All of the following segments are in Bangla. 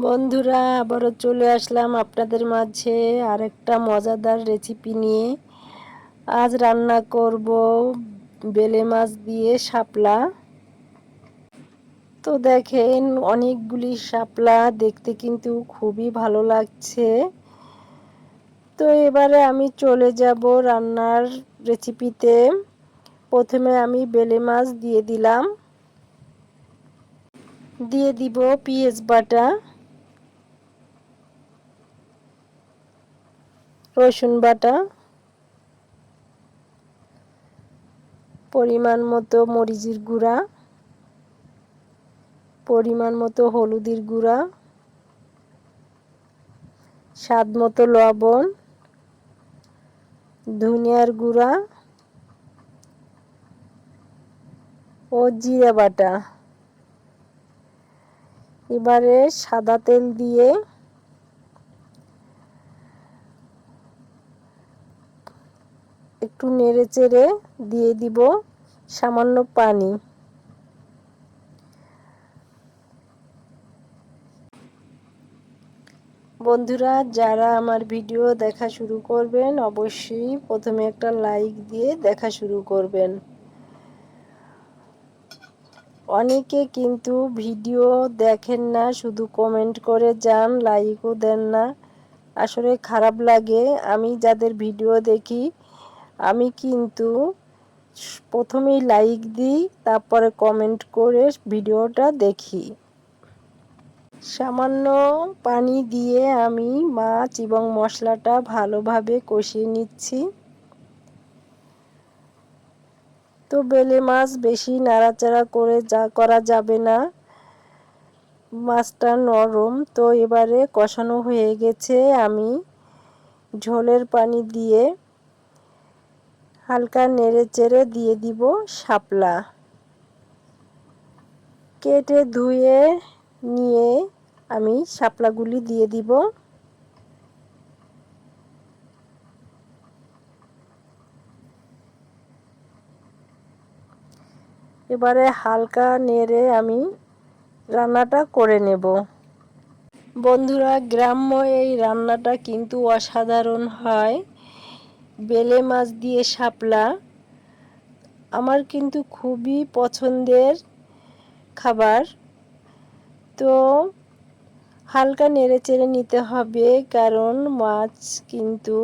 বন্ধুরা, আবারও চলে আসলাম আপনাদের মাঝে আরেকটা মজাদার রেসিপি নিয়ে। আজ রান্না করব বেলে মাছ দিয়ে শাপলা। তো দেখেন, অনেকগুলি শাপলা দেখতে কিন্তু খুবই ভালো লাগছে। তো এবারে আমি চলে যাব রান্নার রেসিপিতে প্রথমে আমি বেলে মাছ দিয়ে দিলাম। দিয়ে দিব পিঁয়াজ বাটা। রসুন বাটা, পরিমাণ মতো মরিচের গুঁড়া, পরিমাণ মতো হলুদের গুঁড়া, স্বাদ মতো লবণ, ধনিয়ার গুঁড়া ও জিরা বাটা। এবারে সাদা তেল দিয়ে একটু নেড়ে চেড়ে দিয়ে দিব সামান্য পানি। বন্ধুরা, যারা আমার ভিডিও দেখা শুরু করবেন, অবশ্যই প্রথমে একটা লাইক দিয়ে দেখা শুরু করবেন। অনেকে কিন্তু ভিডিও দেখেন না, শুধু কমেন্ট করে যান, লাইকও দেন না। আসলে খারাপ লাগে। আমি যাদের ভিডিও দেখি আমি কিন্তু প্রথমেই লাইক দিই, তারপরে কমেন্ট করে ভিডিওটা দেখি। সামান্য পানি দিয়ে আমি মাছ এবং মশলাটা ভালোভাবে কষিয়ে নিচ্ছি। তো বেলে মাছ বেশি নাড়াচাড়া করে যা, করা যাবে না। মাছটা নরম, তো এবারে কষানো হয়ে গেছে আমি ঝোলের পানি দিয়ে। হালকা নেড়ে চেড়ে দিয়ে দিব শাপলা। কেটে ধুয়ে নিয়ে আমি শাপলাগুলি দিয়ে দিব। এবারে হালকা নেড়ে আমি রান্নাটা করে নেব। বন্ধুরা, গ্রাম্য এই রান্নাটা কিন্তু অসাধারণ হয়। বেলে মাছ দিয়ে শাপলা, আমার কিন্তু খুবই পছন্দের খাবার। তো হালকা নেড়ে চেড়ে নিতে হবে, কারণ মাছ কিন্তু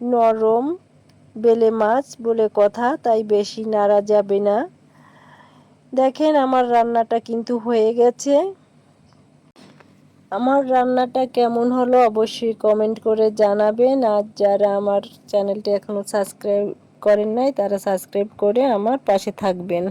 নরম বেলে মাছ বলে কথা, তাই বেশি নাড়া যাবে না। দেখেন আমার রান্নাটা কিন্তু হয়ে গেছে। আমার রান্নাটা কেমন হলো অবশ্যই কমেন্ট করে জানাবেন। আর যারা আমার চ্যানেলটি এখনও সাবস্ক্রাইব করেন নাই, তারা সাবস্ক্রাইব করে আমার পাশে থাকবেন।